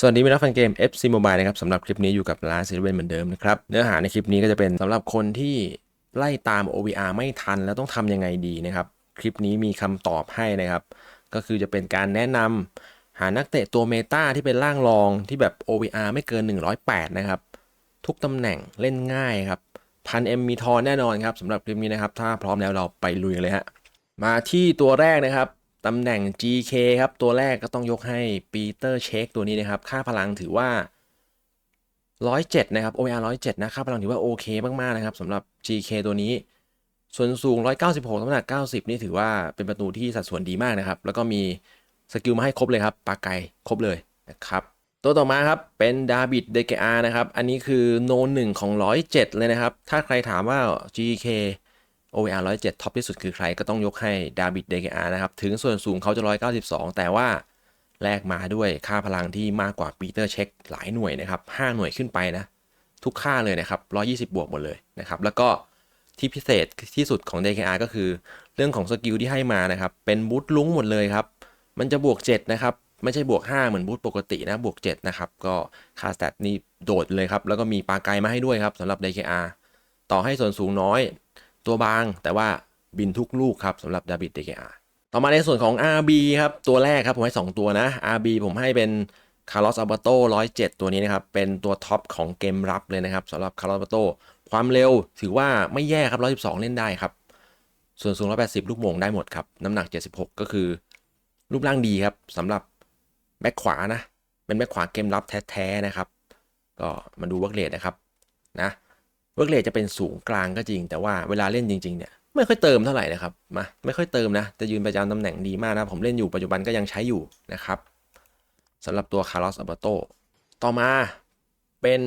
สวัสดีมิตรแฟนเกม FC Mobile นะครับสำหรับคลิปนี้อยู่กับร้านซีรีส์เหมือนเดิมนะครับ เนื้อหาในคลิปนี้ก็จะเป็นสำหรับคนที่ไล่ตาม OVR ไม่ทันแล้วต้องทำยังไงดีนะครับ คลิปนี้มีคำตอบให้นะครับ ก็คือจะเป็นการแนะนำหานักเตะตัวเมตาที่เป็นล่างรองที่แบบ OVR ไม่เกิน 108 นะครับ ทุกตำแหน่งเล่นง่ายครับพันเอ็มมีทอนแน่นอนครับสำหรับคลิปนี้นะครับ ถ้าพร้อมแล้วเราไปลุยเลยฮะมาที่ตัวแรกนะครับ ตำแหน่ง GK ครับ ตัวแรกก็ต้องยกให้ปีเตอร์เชคตัวนี้นะครับ ค่าพลังถือว่า 107 นะครับ OR 107 นะค่าพลังถือว่าโอเคมาก ๆ นะครับสำหรับ GK ตัวนี้ ส่วนสูง 196น้ำหนัก 90 นี่ถือว่าเป็นประตูที่สัดส่วนดีมากนะครับ แล้วก็มีสกิลมาให้ครบเลยครับปากไก่ครบเลยนะครับตัวต่อมาครับ เป็นดาบิดเดเกอานะครับ อันนี้คือโนหนึ่งของ 107 เลยนะครับ ถ้าใครถามว่า GK OVR 107ท็อปที่สุดคือใครก็ต้องยกให้ดาบิดเดกอานะครับ ถึงส่วนสูงเขาจะ 192 แต่ว่าแลกมาด้วยค่าพลังที่มากกว่าปีเตอร์เช็คหลายหน่วยนะครับ 5 หน่วยขึ้นไปนะ ทุกค่าเลยนะครับ 120 บวกหมดเลยนะครับ แล้วก็ที่พิเศษที่สุดของ DKR ก็คือ เรื่องของสกิลที่ให้มานะครับ เป็นบูทลุ้งหมดเลยครับ มันจะบวก 7 นะครับ ไม่ใช่บวก 5 เหมือนบูทปกตินะบวก 7 นะครับ ก็ค่าสแตทนี่โดดเลยครับ แล้วก็มีปาไกมาให้ด้วยครับสำหรับ DKR ต่อให้ส่วนสูงน้อย ตัวบางแต่ว่าบินทุกลูกครับสำหรับดาบิด DKR ต่อมาในส่วนของ RB ครับ ตัวแรกครับ ผมให้ 2 ตัวนะ RB ผมให้เป็นคาร์ลอสอัลบาโต107ตัวนี้นะครับ เป็นตัวท็อปของเกมรับเลยนะครับสำหรับคาร์ลอสอัลบาโตความเร็วถือว่าไม่แย่ครับ 112 เล่นได้ครับ ส่วนสูง 180 ลูกโมงได้หมดครับ น้ำหนัก 76 ก็คือ รูปร่างดีครับสำหรับแบ็คขวานะ เป็นแบ็คขวาเกมรับแท้ๆนะครับ ก็มาดูเวิร์กเลทนะครับนะ เวิร์กเลทจะเป็นสูงกลางก็จริง แต่ว่าเวลาเล่นจริงๆเนี่ยไม่ค่อยเติมเท่าไหร่นะครับมาไม่ค่อยเติมนะ จะยืนประจำตำแหน่งดีมากนะ ผมเล่นอยู่ปัจจุบันก็ยังใช้อยู่นะครับสำหรับตัวคาร์ลอสอัลบโตต่อมาเป็น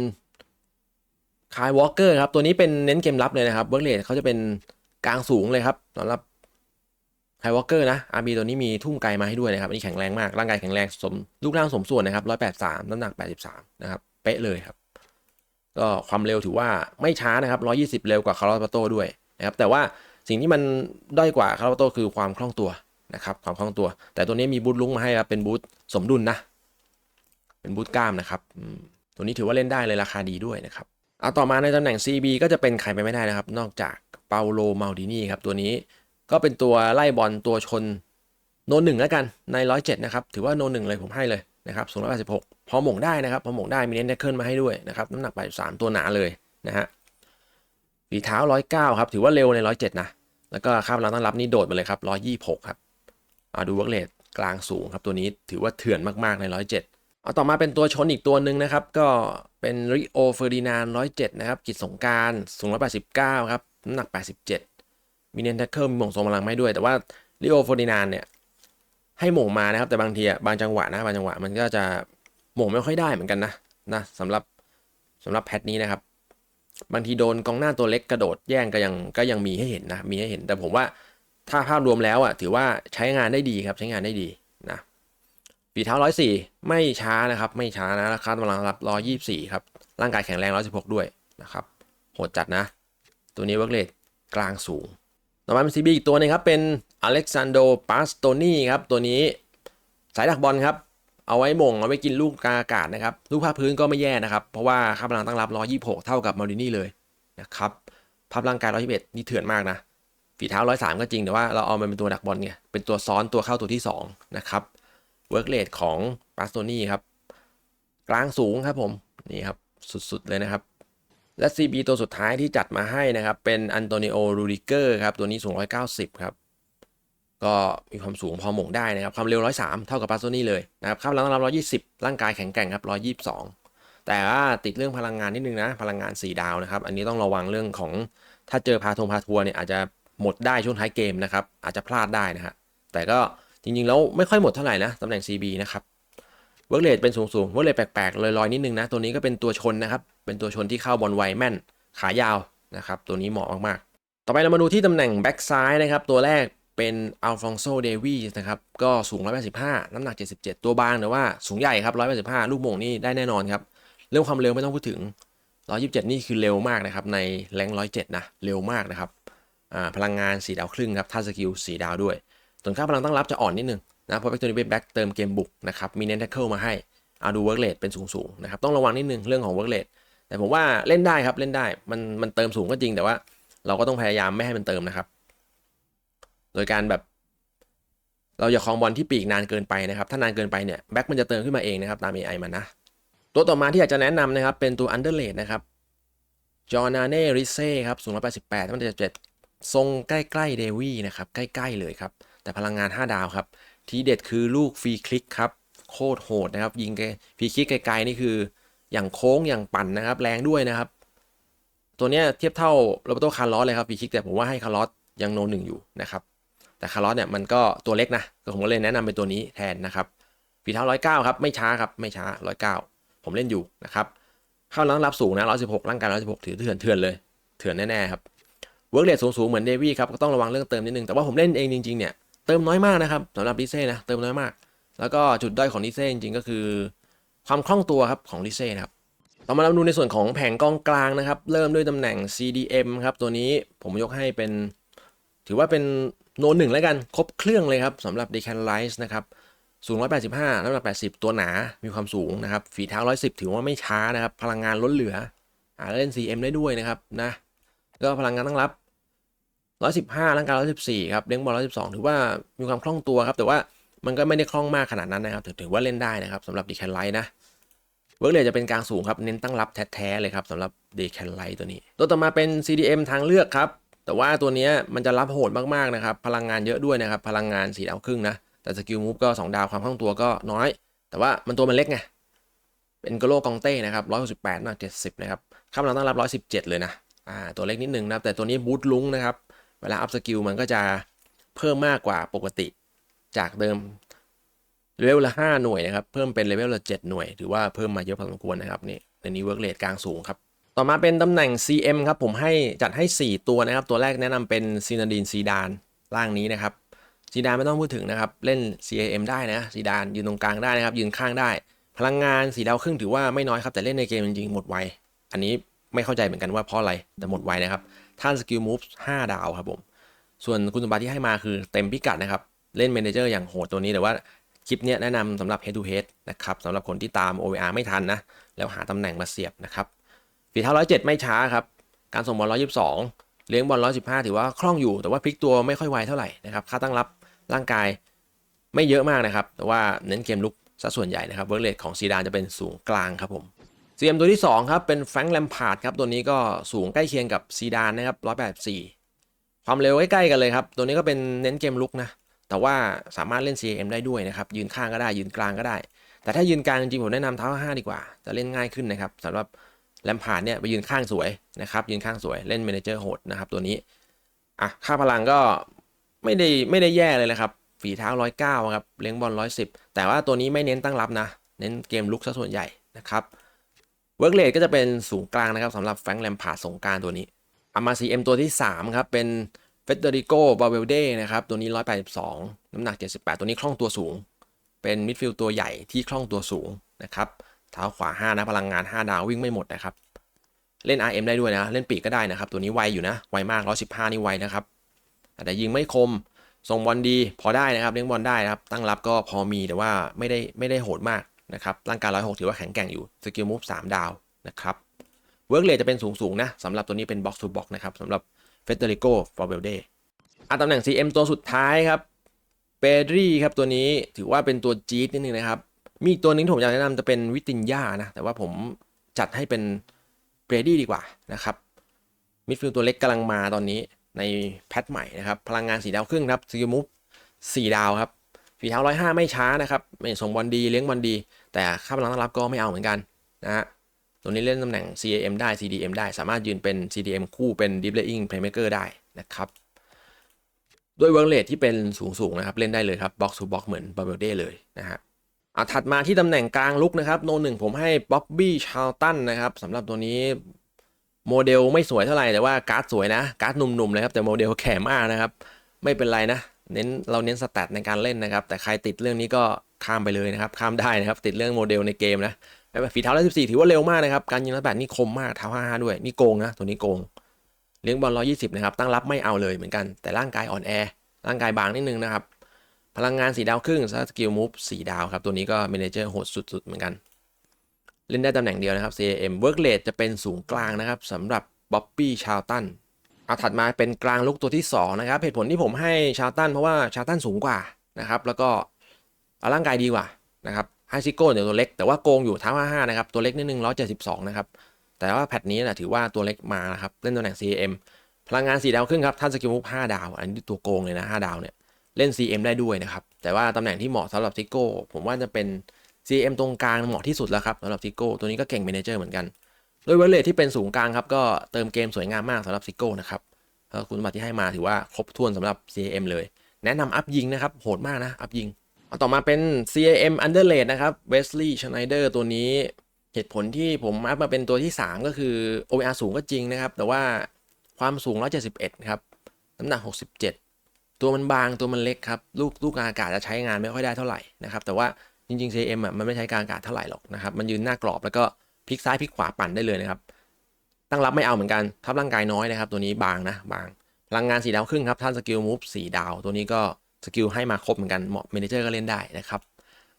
คายวอลเกอร์ครับ ตัวนี้เป็นเน้นเกมรับเลยนะครับเวิร์กเลทเขาจะเป็นกลางสูงเลยครับสำหรับไฮวอลเกอร์นะอาร์บีตัวนี้มีทุ่มไกลมาให้ด้วยนะครับอันนี้แข็งแรงมาก ร่างกายแข็งแรงสมรูปร่างสมส่วนนะครับ183 น้ำหนัก 83 นะครับ เป๊ะเลยครับ ก็ความเร็วถือว่าไม่ช้านะครับ 120 เร็วกว่าคาร์ลอสปาโต้ด้วยนะครับแต่ว่าสิ่งที่มันด้อยกว่าคาร์ลอสปาโต้คือความคล่องตัวนะครับความคล่องตัว แต่ตัวนี้มีบูทลุงมาให้ครับเป็นบูทสมดุลนะ เป็นบูทกล้ามนะครับตัวนี้ถือว่าเล่นได้เลยราคาดีด้วยนะครับเอาต่อมาในตำแหน่ง CB ก็จะเป็นใครไปไม่ได้นะครับ นอกจากเปาโลมาลดินีครับตัวนี้ก็เป็นตัวไล่บอลตัวชนโนหนึ่งแล้วกันใน 107 นะครับ ถือว่าโนหนึ่งเลยผมให้เลย นะครับสูง86พอหม่งได้นะครับ พอหม่งได้มีเน้นแท็กเกิลมาให้ด้วยนะครับน้ำหนัก83ตัวหนาเลยนะฮะฝีเท้า109ครับ ถือว่าเร็วใน107นะ แล้วก็ค่าพลังต้อนรับนี่โดดมาเลยครับ126ครับเอาดูเวิร์กเลทกลางสูงครับตัวนี้ถือว่าเถื่อนมากๆใน107เอาต่อมาเป็นตัวชนอีกตัวหนึ่งนะครับ ก็เป็นริโอเฟอร์ดินาน107นะครับกิจสงการสูง189ครับน้ำหนัก87มีเน้นแท็กเกิลมีหม่งทรงพลังไม่ด้วย แต่ว่าริโอเฟอร์ดินานเนี่ย ให้หม่งมานะครับ แต่บางทีอะบางจังหวะนะบางจังหวะมันก็จะหม่งไม่ค่อยได้เหมือนกันนะนะสำหรับสำหรับแพทนี้นะครับ บางทีโดนกองหน้าตัวเล็กกระโดดแย่งก็ยังก็ยังมีให้เห็นนะมีให้เห็น แต่ผมว่าถ้าภาพรวมแล้วอะถือว่าใช้งานได้ดีครับใช้งานได้ดีนะฝีเท้าร้อยสี่ไม่ช้านะครับ ไม่ช้านะราคากำลังรับร้อยยี่สี่ครับร่างกายแข็งแรงร้อยสิบหกด้วยนะครับโหดจัดนะ ตัวนี้เวิร์กเลทกลางสูง ต่อมาเป็นซีบีอีกตัวหนึงครับ เป็นอเล็กซานโดปาสโตนีครับ ตัวนี้สายดักบอลครับ เอาไว้มง เอาไว้กินลูกกาอากาศนะครับ ลูกภาพพื้นก็ไม่แย่นะครับ เพราะว่าค่าพลังตั้งรับ 126 เท่ากับมารินี่เลยนะครับ ภาพร่างกาย 121 นี่เถื่อนมากนะ ฝีเท้า 103 ก็จริง แต่ว่าเราเอามันเป็นตัวดักบอลไง เป็นตัวซ้อนตัวเข้าตัวที่ 2 นะครับ เวิร์กเลทของปาสโตนีครับ กลางสูงครับผม นี่ครับ สุดๆเลยนะครับ และ CB ตัวสุดท้ายที่จัดมาให้นะครับ เป็นอันโตนิโอรูดิเกอร์ครับ ตัวนี้สูง 190 ครับ ก็มีความสูงพอหม่งได้นะครับ ความเร็ว 103 เท่ากับปาโตนี่เลยนะครับข้ามลังรับ 120 ร่างกายแข็งแกร่งครับ 122 แต่ว่าติดเรื่องพลังงานนิดนึงนะ พลังงาน 4 ดาวนะครับ อันนี้ต้องระวังเรื่องของถ้าเจอพาทงพาทัวร์เนี่ยอาจจะหมดได้ช่วงท้ายเกมนะครับ อาจจะพลาดได้นะฮะแต่ก็จริงๆแล้วไม่ค่อยหมดเท่าไหร่นะตำแหน่ง CB นะครับ เวิร์กเลทเป็นสูงสูงเวิร์กเลทแปลกๆลอยๆนิดนึงนะ ตัวนี้ก็เป็นตัวชนนะครับ เป็นตัวชนที่เข้าบอลไวแม่น ขายาวนะครับ ตัวนี้เหมาะมากๆ ต่อไปเรามาดูที่ตำแหน่งแบ็กซ้ายนะครับ ตัวแรกเป็นอัลฟองโซเดวีสนะครับ ก็สูง 185 น้ำหนัก 77 ตัวบางแต่ว่าสูงใหญ่ครับ 185 ลูกโมงนี่ได้แน่นอนครับ เรื่องความเร็วไม่ต้องพูดถึง 127 นี่คือเร็วมากนะครับ ในแรง107 นะ เร็วมากนะครับ พลังงาน 4 ดาวครึ่งครับท่าสกิล 4 ดาวด้วยส่วนค่าพลังตั้งรับจะอ่อนนิดนึง นะเพราะแบ็กตัวนี้เป็นแบ็กเติมเกมบุกนะครับมีเน้นแท็กเกิลมาให้เอาดูเวิร์กเลทเป็นสูงๆนะครับต้องระวังนิดนึงเรื่องของเวิร์กเลทแต่ผมว่าเล่นได้ครับเล่นได้มันมันเติมสูงก็จริงแต่ว่า เราก็ต้องพยายามไม่ให้มันเติมนะครับ โดยการแบบเราอย่าคลองบอลที่ปีกนานเกินไปนะครับ ถ้านานเกินไปเนี่ยแบ็กมันจะเติมขึ้นมาเองนะครับตาม AI มันนะ ตัวต่อมาที่อยากจะแนะนำนะครับ เป็นตัว Underlate นะครับจอร์นาเน่ริเซ่ครับสูง188มันจะเจ็ดทรงใกล้ๆเดวี่นะครับ ใกล้ ๆ เลยครับ แต่พลังงาน 5 ดาวครับ ทีเด็ดคือลูกฟรีคลิกครับ โคตรโหดนะครับ ยิงฟรีคลิกไกลๆนี่คือ อย่างโค้งอย่างปั่นนะครับ แรงด้วยนะครับ ตัวเนี้ยเทียบเท่าโรเบโตคาร์ลอสเลยครับฟรีคลิกแต่ผมว่าให้คาร์ลอสยังโนหนึ่งอยู่นะครับ แต่คาร์ลอสเนี่ยมันก็ตัวเล็กนะก็ผมก็เลยแนะนำเป็นตัวนี้แทนนะครับฝีเท้าร้อยเก้าครับไม่ช้าครับไม่ช้าร้อยเก้าผมเล่นอยู่นะครับเข้าน้ำรับสูงนะร้อยสิบหกร่างกายร้อยสิบหกถือเถื่อนเถื่อนเลยเถื่อนแน่ๆครับเวิร์กเรทสูงๆเหมือนเดวี่ครับก็ต้องระวังเรื่องเติมนิดนึงแต่ว่าผมเล่นเองจริงๆเนี่ย เติมน้อยมากนะครับสำหรับดิเซ่นะเติมน้อยมาก แล้วก็จุดด้อยของดิเซ่จริงๆก็คือความคล่องตัวครับของดิเซ่นะครับต่อมาเราดูในส่วนของแผงกองกลางนะครับ เริ่มด้วยตำแหน่ง CDM ครับ ตัวนี้ผมยกให้เป็น ถือว่าเป็นโนหนึ่งแล้วกัน ครบเครื่องเลยครับสำหรับ d e c a n l i z e นะครับ สูง 185น้ำหนัก 80 ตัวหนา มีความสูงนะครับ ฝีเท้า 110 ถือว่าไม่ช้านะครับ พลังงานล้นเหลืออาเล่น CM ได้ด้วยนะครับนะ ก็พลังงานตั้งรับ 115 ร่างกาย 114 ครับ เลี้ยงบอล 112 ถือว่ามีความคล่องตัวครับ แต่ว่ามันก็ไม่ได้คล่องมากขนาดนั้นนะครับ ถือว่าเล่นได้นะครับสำหรับ d e c a n l i z e นะ เวิร์กเลยจะเป็นกลางสูงครับ เน้นตั้งรับแท้ๆเลยครับสำหรับ d e c a n l i g h t ตัวนี้ ตัวต่อมาเป็น CDM ทางเลือกครับ แต่ว่าตัวนี้มันจะรับโหดมากๆนะครับ พลังงานเยอะด้วยนะครับ พลังงานสีดาวครึ่งนะ แต่สกิลมูฟก็ 2 ดาว ความคล่องตัวก็น้อย แต่ว่ามันตัวมันเล็กไง เป็นกโลกองเต้นะครับ168น้ำหก70นะครับข้ามหลังตั้งรับ 117 เลยนะ อ่า ตัวเล็กนิดนึงนะแต่ตัวนี้บูทลุงนะครับ เวลาอัพสกิลมันก็จะเพิ่มมากกว่าปกติจากเดิมเลเวลละ5หน่วยนะครับ เพิ่มเป็นเลเวลละ7หน่วย ถือว่าเพิ่มมาเยอะพอสมควรนะครับนี่ในนี้เวิร์กเรทกลางสูงครับ ต่อมาเป็นตำแหน่ง CM ครับ ผมให้จัดให้ 4 ตัวนะครับ ตัวแรกแนะนำเป็นซีนาดีนซีดานร่างนี้นะครับซีดานไม่ต้องพูดถึงนะครับ เล่น CAM ได้นะซีดานยืนตรงกลางได้นะครับ ยืนข้างได้ พลังงานสีดาวครึ่งถือว่าไม่น้อยครับแต่เล่นในเกมจริงๆหมดไวอันนี้ไม่เข้าใจเหมือนกันว่าเพราะอะไรแต่หมดไวนะครับ ท่านสกิลมูฟ5ดาวครับผม ส่วนคุณสมบัติที่ให้มาคือเต็มพิกัดนะครับ เล่นเมนเจอร์อย่างโหดตัวนี้แต่ว่าคลิปนี้แนะนำสำหรับ head to head นะครับสำหรับคนที่ตาม OVR ไม่ทันนะ แล้วหาตำแหน่งมาเสียบนะครับฝีเท้า107 ไม่ช้าครับ การส่งบอล122 เลี้ยงบอล115 ถือว่าคล่องอยู่ แต่ว่าพลิกตัวไม่ค่อยไวเท่าไหร่นะครับค่าตั้งรับร่างกายไม่เยอะมากนะครับ แต่ว่าเน้นเกมลุกซะส่วนใหญ่นะครับเวิร์กเลทของซีดานจะเป็นสูงกลางครับผม ซีเอ็มตัวที่ 2 ครับ เป็นแฟรงค์แลมพาร์ดครับ ตัวนี้ก็สูงใกล้เคียงกับซีดานนะครับ184 ความเร็วใกล้ๆกันเลยครับ ตัวนี้ก็เป็นเน้นเกมลุกนะ แต่ว่าสามารถเล่น CM ได้ด้วยนะครับ ยืนข้างก็ได้ยืนกลางก็ได้ แต่ถ้ายืนกลางจริงผมแนะนำเท้า5ดีกว่า จะเล่นง่ายขึ้นนะครับสำหรับแลมพาร์ดเนี่ยไปยืนข้างสวยนะครับยืนข้างสวยเล่นเมนเจอร์โหดนะครับตัวนี้อะค่าพลังก็ไม่ได้ไม่ได้แย่เลยนะครับฝีเท้า 109ครับเลี้ยงบอล110 แต่ว่าตัวนี้ไม่เน้นตั้งรับนะ เน้นเกมลุกซะส่วนใหญ่นะครับ เวิร์กเลทก็จะเป็นสูงกลางนะครับสำหรับแฟรงค์แลมพาร์ดสงการตัวนี้อามา CM ตัวที่ 3 ครับ เป็นเฟเดริโกบาเวลเดนะครับ ตัวนี้ 182 น้ำหนัก 78 ตัวนี้คล่องตัวสูง เป็นมิดฟิลด์ตัวใหญ่ที่คล่องตัวสูงนะครับเท้าขวา 5 นะ พลังงาน 5 ดาววิ่งไม่หมดนะครับ เล่น RM ได้ด้วยนะ เล่นปีกก็ได้นะครับ ตัวนี้ไวอยู่นะ ไวมาก 115 นี่ไวนะครับ แต่ยิงไม่คมส่งบอลดีพอได้นะครับเลี้ยงบอลได้นะครับ ตั้งรับก็พอมีแต่ว่าไม่ได้ไม่ได้โหดมาก นะครับร่างกาย106ถือว่าแข็งแกร่งอยู่สกิลมูฟ3ดาวนะครับเวิร์กเลทจะเป็นสูงๆนะสำหรับตัวนี้เป็นบ็อกซ์ทูบ็อกนะครับสำหรับเฟเดริโกฟอร์เบลเดอะตำแหน่ง CM ตัวสุดท้ายครับเปดรีครับตัวนี้ถือว่าเป็นตัวจี๊ดนิดนึงนะครับ มีตัวหนึงที่ผมอยากแนะนำจะเป็นวิตินยานะ แต่ว่าผมจัดให้เป็นเบรดี้ดีกว่านะครับมิดฟิลด์ตัวเล็กกำลังมาตอนนี้ในแพทใหม่นะครับ พลังงานสีดาวครึ่งครับสกิลมูฟสี่ดาวครับ ฝีเท้าร้อยห้าไม่ช้านะครับไม่ส่งบอลดีเลี้ยงบอลดี แต่ค่าพลังต้อนรับก็ไม่เอาเหมือนกันนะฮะตัวนี้เล่นตำแหน่ง CAM ได้ CDM ได้ สามารถยืนเป็น CDM คู่เป็น Deep Laying Playmaker ได้นะครับ ด้วยเวิร์กเลทที่เป็นสูงๆนะครับ เล่นได้เลยครับ Box to Box เหมือน b u b b l e Day เลยนะฮะอะถัดมาที่ตำแหน่งกลางลุกนะครับ โนหนึ่งผมให้ Bobby Charlton นะครับสำหรับตัวนี้โมเดลไม่สวยเท่าไหร่แต่ว่าการ์ดสวยนะ การ์ดหนุ่มๆเลยครับแต่โมเดลแข็มากนะครับ ไม่เป็นไรนะ เน้นเราเน้นสแตทในการเล่นนะครับ แต่ใครติดเรื่องนี้ก็ข้ามไปเลยนะครับ ข้ามได้นะครับ ติดเรื่องโมเดลในเกมนะฝีเท้า114ถือว่าเร็วมากนะครับ การยิงระแบบนี่คมมากเท้า55ด้วย นี่โกงนะ ตัวนี้โกง เลี้ยงบอล120นะครับ ตั้งรับไม่เอาเลยเหมือนกัน แต่ร่างกายอ่อนแอ ร่างกายบางนิดนึงนะครับ พลังงานสีดาวครึ่งสกิลมูฟสีดาวครับ ตัวนี้ก็เมนเจอร์โหดสุดๆเหมือนกัน เล่นได้ตำแหน่งเดียวนะครับ CAM work rate จะเป็นสูงกลางนะครับสำหรับบ๊อบบี้ชาลตัน อาถัดมาเป็นกลางลุกตัวที่ 2 นะครับ เหตุผลที่ผมให้ชาตันเพราะว่าชาตันสูงกว่านะครับ แล้วก็ร่างกายดีกว่านะครับไฮซิโก้เนี่ยตัวเล็กแต่ว่าโกงอยู่เท้า55นะครับ ตัวเล็กนิดนึง172นะครับ แต่ว่าแพทนี้นะถือว่าตัวเล็กมานะครับ เล่นตำแหน่ง CM พลังงาน 4 ดาวครึ่งครับท่านสกิลมุก5ดาว อันนี้ตัวโกงเลยนะ 5 ดาวเนี่ย เล่น CM ได้ด้วยนะครับ แต่ว่าตำแหน่งที่เหมาะสำหรับซิโก้ผมว่าจะเป็น CM ตรงกลางเหมาะที่สุดแล้วครับสำหรับซิโก้ตัวนี้ก็เก่งเมนเจอร์เหมือนกัน โดยเวลเลทที่เป็นสูงกลางครับ ก็เติมเกมสวยงามมากสำหรับซิโก้นะครับคุณสมบัติที่ให้มาถือว่าครบถ้วนสำหรับ CAM เลย แนะนำอัพยิงนะครับ โหดมากนะ อัพยิงต่อมาเป็น CAM Underrate นะครับ Wesley Schneider ตัวนี้เหตุผลที่ผมอัพมาเป็นตัวที่ 3 ก็คือ OR สูงก็จริงนะครับ แต่ว่าความสูง 171 ครับ น้ำหนัก 67 ตัวมันบางตัวมันเล็กครับ ลูกลูกกลางอากาศจะใช้งานไม่ค่อยได้เท่าไหร่นะครับ แต่ว่าจริงๆ CM อะมันไม่ใช้กลางอากาศเท่าไหร่หรอกนะครับ มันยืนหน้ากรอบแล้วก็ พลิกซ้ายพลิกขวาปั่นได้เลยนะครับ ตั้งรับไม่เอาเหมือนกันทับร่างกายน้อยนะครับ ตัวนี้บางนะบางพลังงานสีดาวครึ่งครับท่านสกิลมูฟสีดาว ตัวนี้ก็สกิลให้มาครบเหมือนกันเหมาะเมนเจอร์ก็เล่นได้นะครับ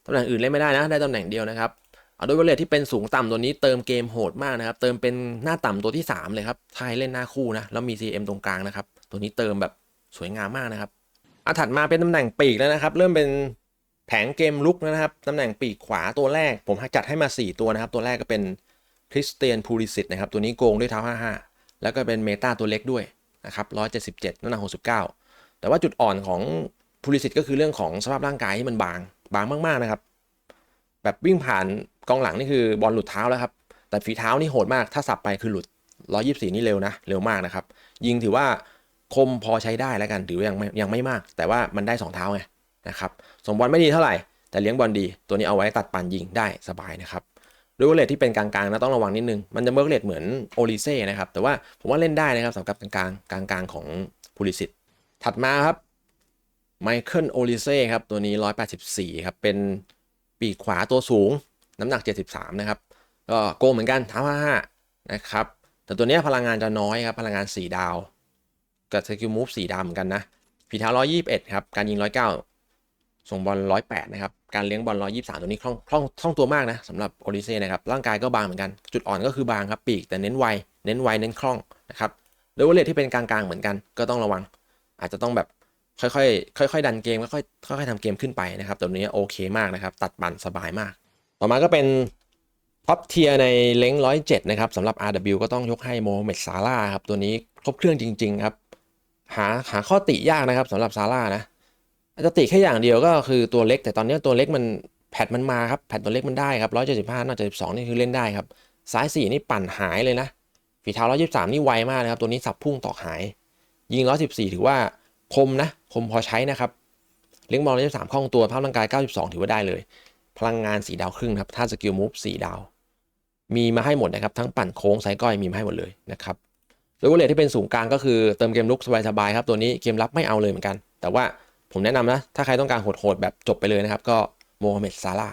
ตำแหน่งอื่นเล่นไม่ได้นะได้ตำแหน่งเดียวนะครับเอาด้วยเวลเลทที่เป็นสูงต่ำตัวนี้เติมเกมโหดมากนะครับ เติมเป็นหน้าต่ำตัวที่ 3 เลยครับไทยเล่นหน้าคู่นะแล้วมี CM ตรงกลางนะครับ ตัวนี้เติมแบบสวยงามมากนะครับอาถัดมาเป็นตำแหน่งปีกแล้วนะครับ เริ่มเป็น แผงเกมลุกนะครับตำแหน่งปีกขวาตัวแรก ผมจัดให้มา 4 ตัวนะครับ ตัวแรกก็เป็นคริสเตียนพูลิสิตนะครับ ตัวนี้โกงด้วยเท้า 55 แล้วก็เป็นเมตาตัวเล็กด้วยนะครับ 177น้ำหนัก69 แต่ว่าจุดอ่อนของพูลิสิตก็คือเรื่องของสภาพร่างกายที่มันบาง บางมากๆนะครับ แบบวิ่งผ่านกองหลังนี่คือบอลหลุดเท้าแล้วครับ แต่ฝีเท้านี่โหดมาก ถ้าสับไปคือหลุด 124 นี่เร็วนะ เร็วมากนะครับ ยิงถือว่าคมพอใช้ได้แล้วกัน ถือว่ายังไม่ยังไม่มาก แต่ว่ามันได้ 2 เท้าไง นะครับส่งบอลไม่ดีเท่าไหร่ แต่เลี้ยงบอลดี ตัวนี้เอาไว้ตัดปันยิงได้สบายนะครับด้วยเวเลทที่เป็นกลางๆนะต้องระวังนิดนึง มันจะเบิร์กเลทเหมือนโอลิเซ่นะครับ แต่ว่าผมว่าเล่นได้นะครับสำหรับกลางๆกลางๆของพูลิสิตถัดมาครับไมเคิลโอลิเซ่ครับตัวนี้ 184 ครับ เป็นปีกขวาตัวสูง น้ำหนัก 73 นะครับ ก็โกเหมือนกันท้า55 นะครับ แต่ตัวนี้พลังงานจะน้อยครับ พลังงาน 4 ดาว กับสกิลมูฟ4ดาวเหมือนกันนะฝีเท้า 121 ครับ การยิง 109 ส่งบอล108นะครับ การเลี้ยงบอล123ตัวนี้คล่องคล่องคล่องตัวมากนะสำหรับโอลิเซ่นะครับ ร่างกายก็บางเหมือนกัน จุดอ่อนก็คือบางครับ ปีกแต่เน้นไว เน้นไว เน้นคล่องนะครับโดยเวลที่เป็นกลางๆเหมือนกัน ก็ต้องระวัง อาจจะต้องแบบค่อยๆ ค่อยๆ ดันเกม ค่อยๆ ค่อยๆทำเกมขึ้นไปนะครับ ตัวนี้โอเคมากนะครับ ตัดบันสบายมาก ต่อมาก็เป็นท็อปเทียร์ในเล้ง107นะครับสำหรับ RW ก็ต้องยกให้โมฮัมเหม็ดซาร่าครับ ตัวนี้ครบเครื่องจริง ๆ ครับ หาหาข้อติยากนะครับสำหรับซาร่านะ จะติแค่อย่างเดียวก็คือตัวเล็ก แต่ตอนนี้ตัวเล็กมันแพทมันมาครับแพทตัวเล็กมันได้ครับ175น่าจะ12นี่คือเล่นได้ครับซ้าย4นี่ปั่นหายเลยนะฝีเท้า123นี่ไวมากนะครับ ตัวนี้สับพุ่งตอกหาย ยิง114ถือว่าคมนะคมพอใช้นะครับเลี้ยงบอล123คล่องตัวภาพร่างกาย92ถือว่าได้เลย พลังงานสี่ดาวครึ่งครับท่าสกิลมูฟ4ดาว มีมาให้หมดนะครับทั้งปั่นโค้งไซก้อยมีมาให้หมดเลยนะครับโดยเวลที่เป็นสูงกลางก็คือเติมเกมลุกสบายๆครับตัวนี้เกมรับไม่เอาเลยเหมือนกัน แต่ว่า ผมแนะนำนะ ถ้าใครต้องการโหดๆแบบจบไปเลยนะครับ ก็โมฮัมเหม็ดซาร่า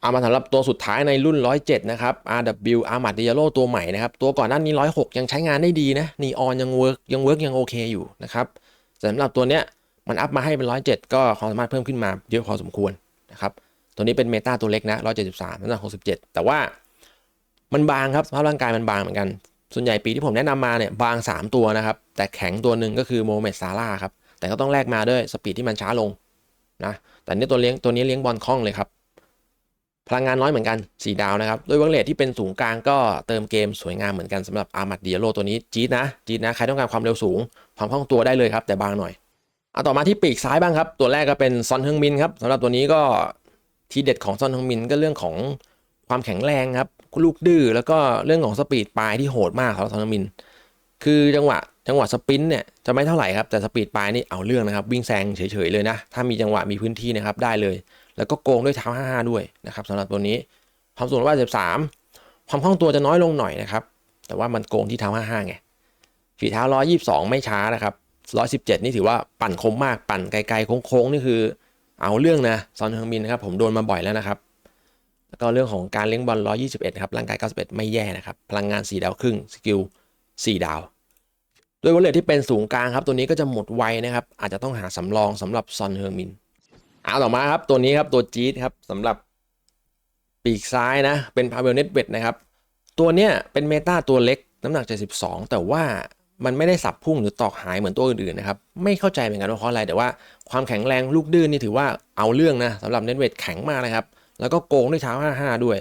เอามาสำหรับตัวสุดท้ายในรุ่น 107 นะครับ RW อาร์มาดดิยาโลตัวใหม่นะครับ ตัวก่อนหน้านี้ 106 ยังใช้งานได้ดีนะนีออนยังเวิร์กยังเวิร์กยังโอเคอยู่นะครับสำหรับตัวเนี้ยมันอัพมาให้เป็น 107 ก็ความสามารถเพิ่มขึ้นมาเยอะพอสมควรนะครับ ตัวนี้เป็นเมตาตัวเล็กนะ 173น้ำหนัก67 แต่ว่ามันบางครับสภาพร่างกายมันบางเหมือนกัน ส่วนใหญ่ปีที่ผมแนะนำมาเนี่ยบาง 3 ตัวนะครับ แต่แข็งตัวหนึ่งก็คือโมเมดซาร่าครับ แต่ก็ต้องแลกมาด้วยสปีดที่มันช้าลงนะแต่นี่ตัวเลี้ยงตัวนี้เลี้ยงบอลคล่องเลยครับ พลังงานน้อยเหมือนกัน 4 ดาวนะครับ ด้วยวังเลทที่เป็นสูงกลางก็เติมเกมสวยงามเหมือนกันสำหรับอาร์มัดเดียโลตัวนี้จี๊ดนะจี๊ดนะ ใครต้องการความเร็วสูง ความคล่องตัวได้เลยครับ แต่บางหน่อยเอาต่อมาที่ปีกซ้ายบ้างครับ ตัวแรกก็เป็นซอนเฮงมินครับสำหรับตัวนี้ก็ทีเด็ดของซอนเฮงมินก็เรื่องของความแข็งแรงครับลูกดื้อแล้วก็เรื่องของสปีดปลายที่โหดมากสำหรับซอนเฮงมิน คือจังหวะจังหวะสปินเนี่ยจะไม่เท่าไหร่ครับแต่สปีดปลายนี่เอาเรื่องนะครับ วิ่งแซงเฉยๆเลยนะ ถ้ามีจังหวะมีพื้นที่นะครับได้เลย แล้วก็โกงด้วยเท้า55 ด้วยนะครับสำหรับตัวนี้ความสูง113ความคล่องตัวจะน้อยลงหน่อยนะครับ แต่ว่ามันโกงที่เท้า55ไงฝีเท้า 122 ไม่ช้านะครับ117 นี่ถือว่าปั่นคมมากปั่นไกลๆโค้งๆนี่คือ เอาเรื่องนะซอนเฮงมินนะครับผมโดนมาบ่อยแล้วนะครับแล้วก็เรื่องของการเลี้ยงบอล 121 ครับ ร่างกาย 91 ไม่แย่นะครับ พลังงาน 4 ดาวครึ่ง สกิล 4 ดาว โดยวอลเลตที่เป็นสูงกลางครับ ตัวนี้ก็จะหมดไวนะครับ อาจจะต้องหาสำรองสำหรับซอนเฮอร์มินเอาต่อมาครับตัวนี้ครับตัวจี๊ดครับสำหรับปีกซ้ายนะ เป็นพาเวลเน็ตเวดนะครับตัวเนี้ยเป็นเมตาตัวเล็กน้ำหนัก 72 แต่ว่ามันไม่ได้สับพุ่งหรือตอกหายเหมือนตัวอื่นๆนะครับ ไม่เข้าใจเหมือนกันว่าเพราะอะไร แต่ว่าความแข็งแรงลูกดื้อนนี่ถือว่าเอาเรื่องนะสำหรับเน็ตเวดแข็งมากนะครับ แล้วก็โกงด้วยเท้า 55 ด้วย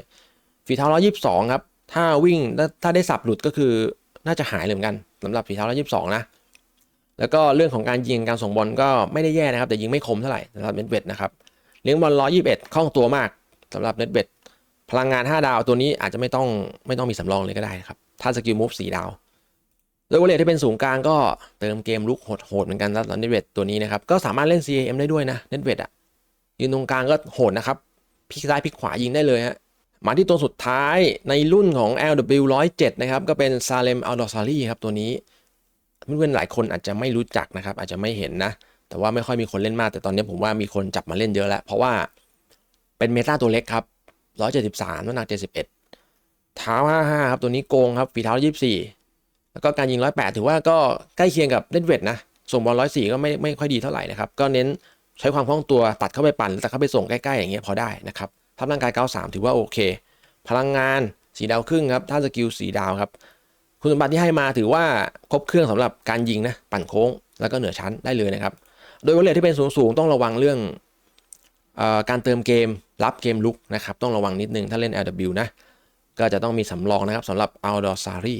ฝีเท้า 122 ครับ ถ้าวิ่งถ้าได้สับหลุดก็คือ น่าจะหายเลยเหมือนกันสำหรับฝีเท้า122นะแล้วก็เรื่องของการยิงการส่งบอลก็ไม่ได้แย่นะครับ แต่ยิงไม่คมเท่าไหร่สำหรับเน็ตเวดนะครับเลี้ยงบอล121คล่องตัวมากสำหรับเน็ตเวดพลังงาน 5 ดาวตัวนี้อาจจะไม่ต้องไม่ต้องมีสำรองเลยก็ได้ครับ ถ้าสกิลมูฟ4ดาวโดยวอลเลตที่เป็นศูนย์กลางก็เติมเกมลุกโหดๆเหมือนกันสำหรับเน็ตเวดตัวนี้นะครับ ก็สามารถเล่น CAM ได้ด้วยนะเน็ตเวดอะยืนตรงกลางก็โหดนะครับพลิกซ้ายพลิกขวายิงได้เลยฮะ มาที่ตัวสุดท้ายในรุ่นของ LW 107 นะครับ ก็เป็น Salem a l d o s a r i ครับตัวนี้เพื่อนๆหลายคนอาจจะไม่รู้จักนะครับ อาจจะไม่เห็นนะ แต่ว่าไม่ค่อยมีคนเล่นมาก แต่ตอนนี้ผมว่ามีคนจับมาเล่นเยอะแล้ว เพราะว่าเป็นเมตาตัวเล็กครับ 173น้ำหนัก 71 เท้า 55 ครับ ตัวนี้โกงครับฝีเท้า 24 แล้วก็การยิง 108 ถือว่าก็ใกล้เคียงกับเล่นเวทนะ ส่งบอล 104 ก็ไม่ไม่ค่อยดีเท่าไหร่นะครับ ก็เน้นใช้ความคล่องตัวตัดเข้าไปปั่นตัดเข้าไปส่งใกล้ๆอย่างเงี้ยพอได้นะครับ ทัพร่างกาย 93 ถือว่าโอเค พลังงานสีดาวครึ่งครับถ้าสกิลสีดาวครับ คุณสมบัติที่ให้มาถือว่าครบเครื่องสำหรับการยิงนะ ปั่นโค้งแล้วก็เหนือชั้นได้เลยนะครับ โดยวอลเลตที่เป็นสูงๆต้องระวังเรื่องออการเติมเกมรับเกมลุกนะครับต้องระวังนิดนึงถ้าเล่น LW นะก็จะต้องมีสำรองนะครับสำหรับ Outdoor s a r i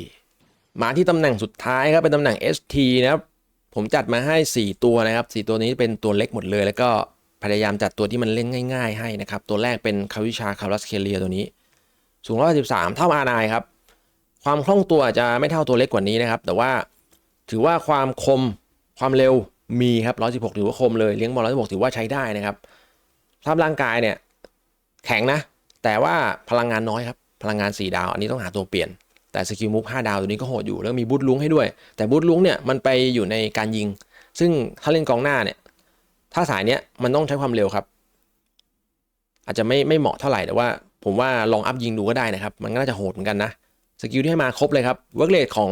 มาที่ตำแหน่งสุดท้ายครับเป็นตำแหน่ง ST นะครับผมจัดมาให้ 4 ตัวนะครับ 4 ตัวนี้เป็นตัวเล็กหมดเลย แล้วก็ พยายามจัดตัวที่มันเล่นง่าย ๆ ให้นะครับ ตัวแรกเป็นคาวิชาคารัสเคเลียตัวนี้สูง 113 เท่าอานายครับ ความคล่องตัวจจะไม่เท่าตัวเล็กกว่านี้นะครับ แต่ว่าถือว่าความคมความเร็วมีครับ 116 ถือว่าคมเลย เลี้ยงบอล 116 ถือว่าใช้ได้นะครับสภาพร่างกายเนี่ยแข็งนะ แต่ว่าพลังงานน้อยครับ พลังงาน 4 ดาว อันนี้ต้องหาตัวเปลี่ยน แต่สกิลมูฟ5ดาวตัวนี้ก็โหดอยู่ แล้วมีบูทลุงให้ด้วย แต่บูทลุงเนี่ยมันไปอยู่ในการยิง ซึ่งถ้าเล่นกองหน้าเนี่ย ถ้าสายเนี้ยมันต้องใช้ความเร็วครับ อาจจะไม่ไม่เหมาะเท่าไหร่แต่ว่า ผมว่าลองอัพยิงดูก็ได้นะครับ มันก็น่าจะโหดเหมือนกันนะสกิลที่ให้มาครบเลยครับเวิร์กเลทของ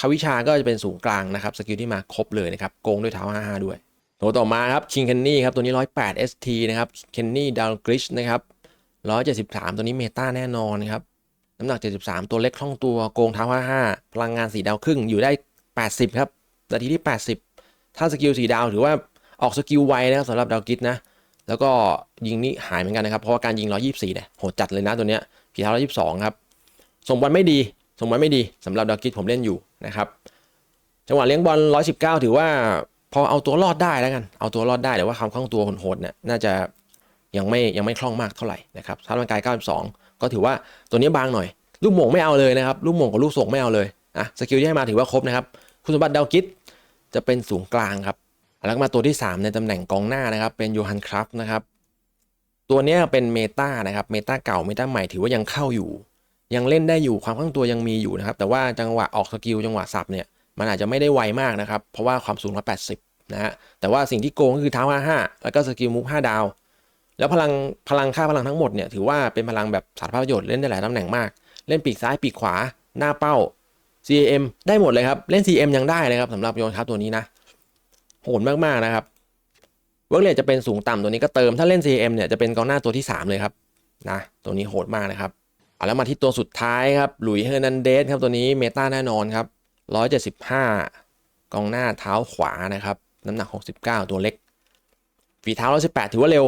คาวิชาก็จะเป็นสูงกลางนะครับสกิลที่มาครบเลยนะครับโกงด้วยเท้า55ด้วยตัวต่อมาครับคิงเคนนี่ครับตัวนี้108 ST นะครับเคนนี่ดาวกริชนะครับ173 ตัวนี้เมตาแน่นอนครับน้ำหนัก 73 ตัวเล็กคล่องตัวโกงเท้า55 พลังงาน 4 ดาวครึ่งอยู่ได้ 80 ครับ นาทีที่ 80 ถ้าสกิล 4 ดาวถือว่า ออกสกิลไวนะครับสำหรับดาวกิชนะ แล้วก็ยิงนี่หายเหมือนกันนะครับ เพราะว่าการยิง 124เนี่ยโหดจัดเลยนะตัวเนี้ยผีเท้า122 ครับ ส่งบอลไม่ดี ส่งบอลไม่ดีสำหรับดาวกิชผมเล่นอยู่นะครับ จังหวะเลี้ยงบอล 119 ถือว่าพอเอาตัวรอดได้แล้วกัน เอาตัวรอดได้แต่ว่าความคล่องตัวโหดๆเนี่ยน่าจะยังไม่ยังไม่คล่องมากเท่าไหร่นะครับสภาร่างกาย 92 ก็ถือว่าตัวนี้บางหน่อย ลูกหม่งไม่เอาเลยนะครับ ลูกหม่งกับลูกส่งไม่เอาเลยอะสกิลที่ให้มาถือว่าครบนะครับ คุณสมบัติดาวกิชจะเป็นสูงกลางครับ แล้วมาตัวที่ 3 ในตำแหน่งกองหน้านะครับเป็นโยฮันครัฟนะครับตัวนี้เป็นเมตานะครับเมตาเก่าเมตาใหม่ถือว่ายังเข้าอยู่ ยังเล่นได้อยู่ความคล่องตัวยังมีอยู่นะครับแต่ว่าจังหวะออกสกิลจังหวะสับเนี่ยมันอาจจะไม่ได้ไวมากนะครับเพราะว่าความสูง180นะฮะแต่ว่าสิ่งที่โกงก็คือเท้า55แล้วก็สกิลมูฟ5ดาว แล้วพลังพลังค่าพลังทั้งหมดเนี่ยถือว่าเป็นพลังแบบสาธารณประโยชน์เล่นได้หลายตำแหน่งมาก เล่นปีกซ้ายปีกขวาหน้าเป้า CAM ได้หมดเลยครับ เล่น CM ยังได้เลยครับสำหรับโยนครับตัวนี้นะ โหดมากๆนะครับเวิร์กเลทจะเป็นสูงต่ำตัวนี้ก็เติมถ้าเล่น CM เนี่ยจะเป็นกองหน้าตัวที่ 3 เลยครับนะตัวนี้โหดมากนะครับเอาแล้วมาที่ตัวสุดท้ายครับหลุยเฮอร์นันเดสครับตัวนี้เมตาแน่นอนครับ 175 กองหน้าเท้าขวานะครับน้ำหนัก 69 ตัวเล็ก ฝีเท้า 118 ถือว่าเร็ว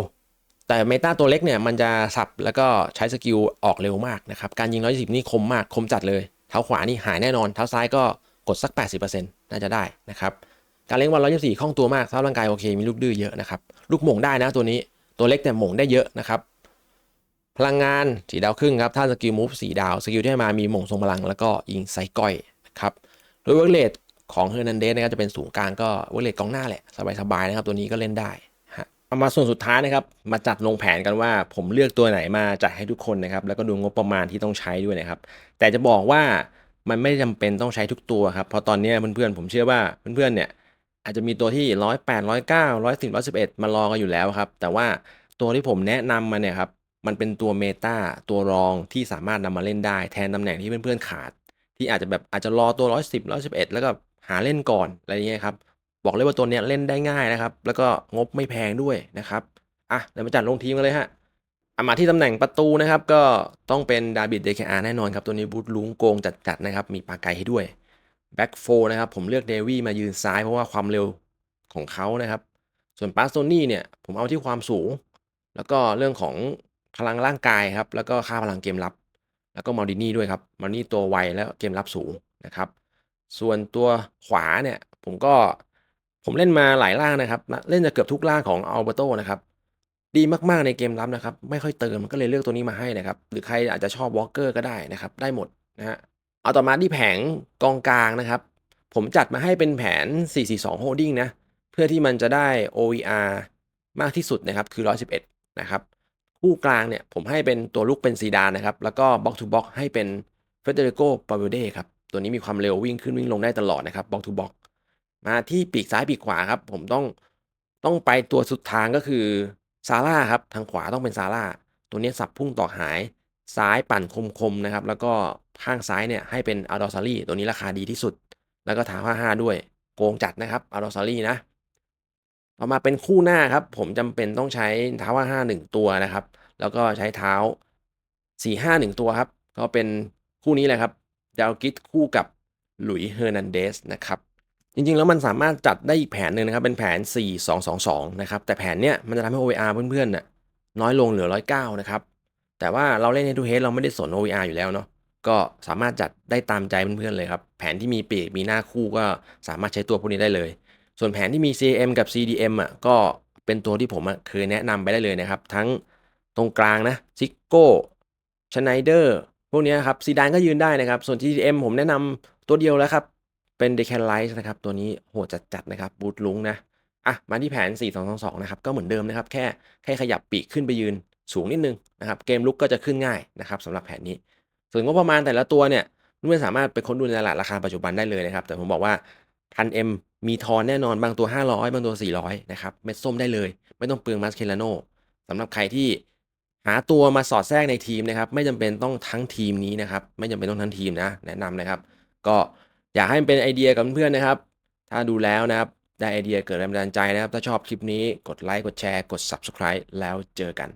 แต่เมตาตัวเล็กเนี่ยมันจะสับแล้วก็ใช้สกิลออกเร็วมากนะครับการยิง 120 นี่คมมากคมจัดเลย เท้าขวานี่หายแน่นอน เท้าซ้ายก็กดสัก 80%น่าจะได้นะครับ การเลี้ยงบอล124คล่องตัวมากสภาพร่างกายโอเคมีลูกดื้อเยอะนะครับลูกหม่งได้นะตัวนี้ตัวเล็กแต่หม่งได้เยอะนะครับพลังงานสีดาวครึ่งครับถ้าสกิลมูฟสีดาวสกิลที่ให้มามีหม่งทรงพลังแล้วก็ยิงไซก้อยนะครับโดยเวิร์กเลทของเฮอร์นันเดสนะครับจะเป็นสูงกลางก็เวิร์กเลทกองหน้าแหละสบายๆนะครับตัวนี้ก็เล่นได้ฮะเอามาส่วนสุดท้ายนะครับ มาจัดลงแผนกันว่าผมเลือกตัวไหนมาจัดให้ทุกคนนะครับ แล้วก็ดูงบประมาณที่ต้องใช้ด้วยนะครับ แต่จะบอกว่ามันไม่จำเป็นต้องใช้ทุกตัวครับ เพราะตอนนี้เพื่อนๆผมเชื่อว่าเพื่อนๆเนี่ย อาจจะมีตัวที่ร้อยแปดร้อยเก้าร้อยสิบร้อยสิบเอ็ดมารอกันอยู่แล้วครับ แต่ว่าตัวที่ผมแนะนำมาเนี่ยครับ มันเป็นตัวเมตาตัวรองที่สามารถนำมาเล่นได้ แทนตำแหน่งที่เพื่อนๆขาด ที่อาจจะแบบอาจจะรอตัวร้อยสิบร้อยสิบเอ็ดแล้วก็หาเล่นก่อนอะไรเงี้ยครับ บอกเลยว่าตัวเนี้ยเล่นได้ง่ายนะครับ แล้วก็งบไม่แพงด้วยนะครับอะเดี๋ยวมาจัดลงทีมกันเลยฮะอะมาที่ตำแหน่งประตูนะครับ ก็ต้องเป็นดาบิดเดคอาแน่นอนครับ ตัวนี้บูทลุงโกงจัดๆนะครับ มีปากไกให้ด้วย แบ็กโฟนะครับ ผมเลือกเดวี่มายืนซ้ายเพราะว่าความเร็วของเขานะครับ ส่วนปาสโตนี่เนี่ย ผมเอาที่ความสูง แล้วก็เรื่องของพลังร่างกายครับ แล้วก็ค่าพลังเกมรับ แล้วก็มาดินี่ด้วยครับมาดินี่ตัวไวแล้วเกมรับสูงนะครับ ส่วนตัวขวาเนี่ย ผมก็ผมเล่นมาหลายล่างนะครับ เล่นจะเกือบทุกล่างของอัลเบโตนะครับ ดีมากๆในเกมรับนะครับ ไม่ค่อยเติมก็เลยเลือกตัวนี้มาให้นะครับ หรือใครอาจจะชอบวอลเกอร์ก็ได้นะครับ ได้หมดนะฮะ เอาต่อมาที่แผงกองกลางนะครับ ผมจัดมาให้เป็นแผน 442 Holding นะ เพื่อที่มันจะได้ OER มากที่สุดนะครับ คือ 111 นะครับ คู่กลางเนี่ยผมให้เป็นตัวลุกเป็นซีดานนะครับ แล้วก็บ็อกทูบ็อกให้เป็นเฟเดริโกปาเวเดครับ ตัวนี้มีความเร็ววิ่งขึ้นวิ่งลงได้ตลอดนะครับบ็อกทูบ็อกมาที่ปีกซ้ายปีกขวาครับ ผมต้องต้องไปตัวสุดทางก็คือซาร่าครับ ทางขวาต้องเป็นซาร่า ตัวนี้สับพุ่งต่อหาย ซ้ายปั่นคมๆนะครับ แล้วก็ข้างซ้ายเนี่ยให้เป็นอาร์ดอซารีตัวนี้ราคาดีที่สุด แล้วก็ถาห้าห้าด้วย โกงจัดนะครับอาร์ดอซารีนะต่อมาเป็นคู่หน้าครับ ผมจำเป็นต้องใช้เท้าว่าห้าหนึ่งตัวนะครับ แล้วก็ใช้เท้าสี่ห้าหนึ่งตัวครับ ก็เป็นคู่นี้แหละครับดาวกิตคู่กับหลุยเฮอร์นันเดสนะครับจริงๆ แล้วมันสามารถจัดได้อีกแผนหนึ่งนะครับ เป็นแผน 4 2 2 2 นะครับ แต่แผนเนี้ยมันจะทำให้ OVR เพื่อนๆน่ะน้อยลงเหลือ 109 นะครับ แต่ว่าเราเล่น Head to Head เราไม่ได้สน OVR อยู่แล้วเนาะก็สามารถจัดได้ตามใจเพื่อนๆเลยครับ แผนที่มีปีกมีหน้าคู่ก็สามารถใช้ตัวพวกนี้ได้เลย ส่วนแผนที่มี CM กับ CDM อะก็เป็นตัวที่ผมเคยแนะนำไปได้เลยนะครับ ทั้งตรงกลางนะซิโก้ชไนเดอร์พวกนี้ครับซีดานก็ยืนได้นะครับ ส่วน CDM ผมแนะนำตัวเดียวแล้วครับ เป็น d e c a n l i z e นะครับ ตัวนี้โหดจัดๆนะครับบูทลุงนะอะมาที่แผน 4 2 2 2 นะครับ ก็เหมือนเดิมนะครับ แค่แค่ขยับปีกขึ้นไปยืน สูงนิดนึงนะครับเกมลุกก็จะขึ้นง่ายนะครับสำหรับแผนนี้ ส่วนงบประมาณแต่ละตัวเนี่ยนุ่นสามารถไปค้นดูในตลาดราคาปัจจุบันได้เลยนะครับ แต่ผมบอกว่าพันเอ็มมีทอนแน่นอนบางตัว 500 บางตัว 400 นะครับ เม็ดส้มได้เลย ไม่ต้องเปลืองมาสเคลาโนสำหรับใครที่หาตัวมาสอดแทรกในทีมนะครับ ไม่จำเป็นต้องทั้งทีมนี้นะครับ ไม่จำเป็นต้องทั้งทีมนะ แนะนำนะครับ ก็อยากให้มันเป็นไอเดียกับเพื่อนนะครับ ถ้าดูแล้วนะครับ ได้ไอเดียเกิดแรงบันดาลใจนะครับ ถ้าชอบคลิปนี้กดไลค์กดแชร์กด Subscribe แล้วเจอกัน